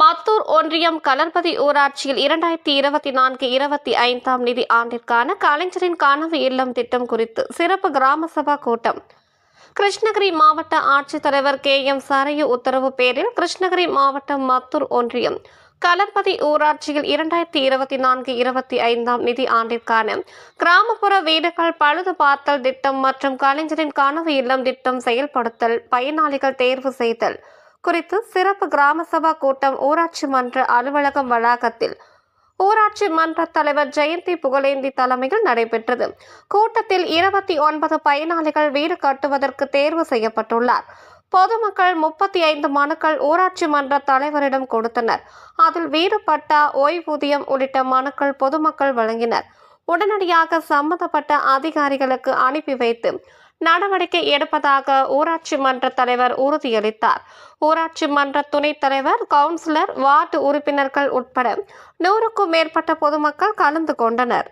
மத்தூர் ஒன்றியம் கலர்பதி ஊராட்சியில் இரண்டாயிரத்தி இருபத்தி நான்கு இருபத்தி ஐந்தாம் நிதி ஆண்டிற்கான கலைஞரின் கனவு இல்லம் திட்டம் குறித்து சிறப்பு கிராம சபா கூட்டம். கிருஷ்ணகிரி மாவட்ட ஆட்சித்தலைவர் கே. எம். சரையு உத்தரவு பேரில் கிருஷ்ணகிரி மாவட்டம் மத்தூர் ஒன்றியம் கலர்பதி ஊராட்சியில் இரண்டாயிரத்தி இருபத்தி நான்கு இருபத்தி ஐந்தாம் நிதி ஆண்டிற்கான கிராமப்புற வீடுகள் பழுது பார்த்தல் திட்டம் மற்றும் கலைஞரின் கனவு இல்லம் திட்டம் செயல்படுத்தல் பயனாளிகள் தேர்வு செய்தல் குறித்து சிறப்பு கிராம சபா கூட்டம் ஊராட்சி மன்ற அலுவலகம் வளாகத்தில். ஊராட்சி மன்ற தலைவர் ஜெயந்தி புகழேந்தி தலைமையில் நடைபெற்றது. கூட்டத்தில் இருபத்தி ஒன்பது பயனாளிகள் வீடு கட்டுவதற்கு தேர்வு செய்யப்பட்டுள்ளார். பொதுமக்கள் முப்பத்தி ஐந்து மனுக்கள் ஊராட்சி மன்ற தலைவரிடம் கொடுத்தனர். அதில் வீடு பட்டா ஓய்வூதியம் உள்ளிட்ட மனுக்கள் பொதுமக்கள் வழங்கினர். உடனடியாக சம்பந்தப்பட்ட அதிகாரிகளுக்கு அனுப்பி வைத்து நடவடிக்கை எடுப்பதாக ஊராட்சி மன்ற தலைவர் உறுதியளித்தார். ஊராட்சி மன்ற துணைத் தலைவர் கவுன்சிலர் வார்டு உறுப்பினர்கள் உட்பட நூறுக்கும் மேற்பட்ட பொதுமக்கள் கலந்து கொண்டனர்.